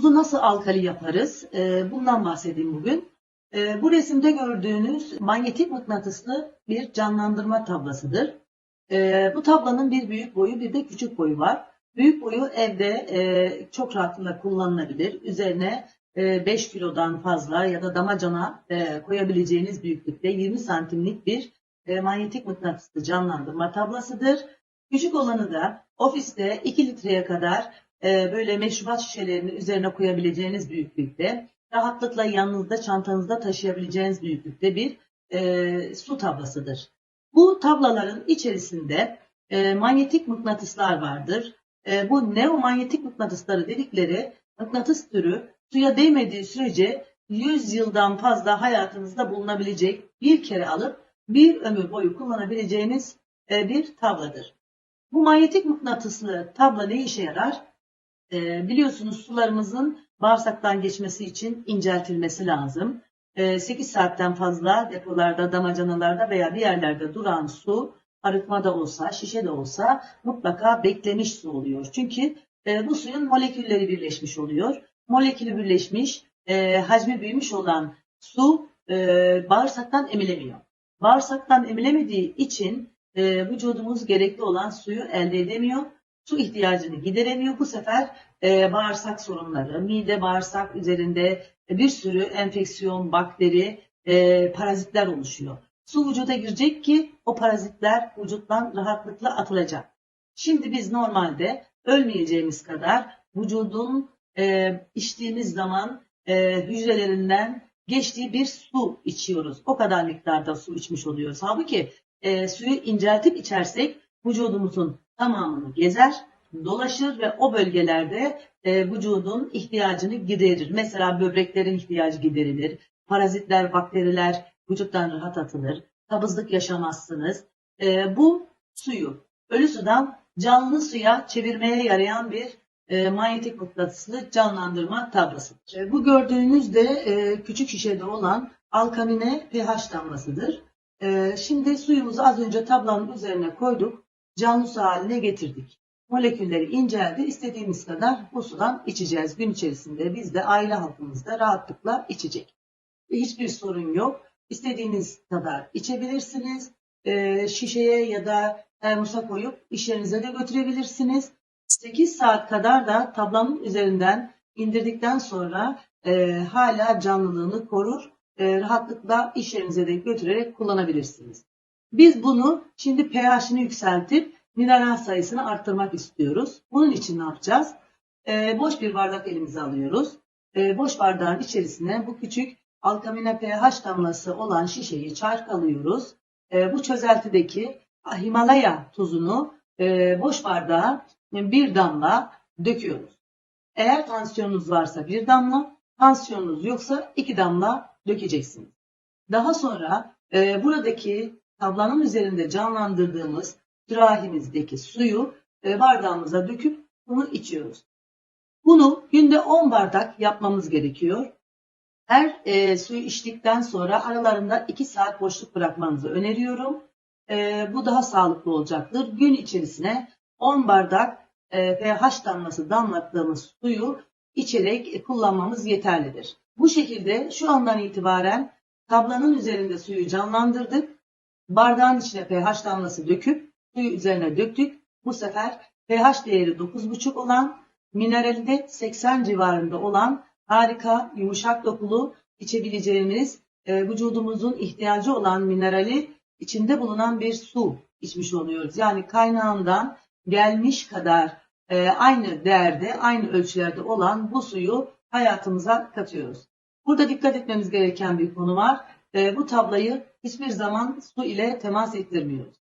suyumuzu nasıl alkali yaparız? Ee, bundan bahsedeyim bugün. Ee, bu resimde gördüğünüz manyetik mıknatıslı bir canlandırma tablasıdır. Ee, bu tablanın bir büyük boyu bir de küçük boyu var. Büyük boyu evde e, çok rahatlıkla kullanılabilir. Üzerine e, 5 kilodan fazla ya da damacana e, koyabileceğiniz büyüklükte 20 santimlik bir e, manyetik mıknatıslı canlandırma tablasıdır. Küçük olanı da ofiste 2 litreye kadar e, böyle meşrubat şişelerini üzerine koyabileceğiniz büyüklükte, rahatlıkla yanınızda çantanızda taşıyabileceğiniz büyüklükte bir e, su tablasıdır. Bu tablaların içerisinde e, manyetik mıknatıslar vardır. E, bu neomanyetik mıknatısları dedikleri mıknatıs türü suya değmediği sürece 100 yıldan fazla hayatınızda bulunabilecek bir kere alıp bir ömür boyu kullanabileceğiniz e, bir tabladır. Bu manyetik mıknatıslı tabla ne işe yarar? E, biliyorsunuz sularımızın bağırsaktan geçmesi için inceltilmesi lazım. E, 8 saatten fazla depolarda, damacanalarda veya bir yerlerde duran su arıtma da olsa, şişe de olsa mutlaka beklemiş su oluyor. Çünkü e, bu suyun molekülleri birleşmiş oluyor. Molekülü birleşmiş, e, hacmi büyümüş olan su e, bağırsaktan emilemiyor. Bağırsaktan emilemediği için e, vücudumuz gerekli olan suyu elde edemiyor. Su ihtiyacını gideremiyor. Bu sefer e, bağırsak sorunları, mide bağırsak üzerinde bir sürü enfeksiyon, bakteri, e, parazitler oluşuyor. Su vücuda girecek ki o parazitler vücuttan rahatlıkla atılacak. Şimdi biz normalde ölmeyeceğimiz kadar vücudun e, içtiğimiz zaman e, hücrelerinden geçtiği bir su içiyoruz. O kadar miktarda su içmiş oluyoruz. Halbuki e, suyu inceltip içersek vücudumuzun tamamını gezer, dolaşır ve o bölgelerde e, vücudun ihtiyacını giderir. Mesela böbreklerin ihtiyacı giderilir. Parazitler, bakteriler vücuttan rahat atılır. Kabızlık yaşamazsınız. E, bu suyu ölü sudan canlı suya çevirmeye yarayan bir e, manyetik mıknatıslı canlandırma tablasıdır. E, bu gördüğünüz de e, küçük şişede olan alkamine pH damlasıdır. E, şimdi suyumuzu az önce tablanın üzerine koyduk. Canlı su haline getirdik. Molekülleri inceldi. İstediğimiz kadar bu sudan içeceğiz. Gün içerisinde biz de aile halkımız rahatlıkla içecek. Hiçbir sorun yok. İstediğiniz kadar içebilirsiniz. E, şişeye ya da termosa koyup iş yerinize de götürebilirsiniz. 8 saat kadar da tablanın üzerinden indirdikten sonra e, hala canlılığını korur. E, rahatlıkla iş yerinize de götürerek kullanabilirsiniz. Biz bunu şimdi pH'ini yükseltip mineral sayısını arttırmak istiyoruz. Bunun için ne yapacağız? E, boş bir bardak elimize alıyoruz. E, boş bardağın içerisine bu küçük alkamine pH damlası olan şişeyi çarkalıyoruz. E, bu çözeltideki Himalaya tuzunu e, boş bardağa bir damla döküyoruz. Eğer tansiyonunuz varsa bir damla, tansiyonunuz yoksa iki damla dökeceksiniz. Daha sonra e, buradaki tablanın üzerinde canlandırdığımız sürahimizdeki suyu e, bardağımıza döküp bunu içiyoruz. Bunu günde 10 bardak yapmamız gerekiyor. Her e, suyu içtikten sonra aralarında 2 saat boşluk bırakmanızı öneriyorum. E, bu daha sağlıklı olacaktır. Gün içerisine 10 bardak e, pH damlası damlattığımız suyu içerek e, kullanmamız yeterlidir. Bu şekilde şu andan itibaren tablanın üzerinde suyu canlandırdık. Bardağın içine pH damlası döküp suyu üzerine döktük. Bu sefer pH değeri 9,5 olan, minerali de 80 civarında olan harika, yumuşak dokulu içebileceğimiz e, vücudumuzun ihtiyacı olan minerali içinde bulunan bir su içmiş oluyoruz. Yani kaynağından gelmiş kadar e, aynı değerde, aynı ölçülerde olan bu suyu hayatımıza katıyoruz. Burada dikkat etmemiz gereken bir konu var. E, bu tablayı hiçbir zaman su ile temas ettirmiyoruz.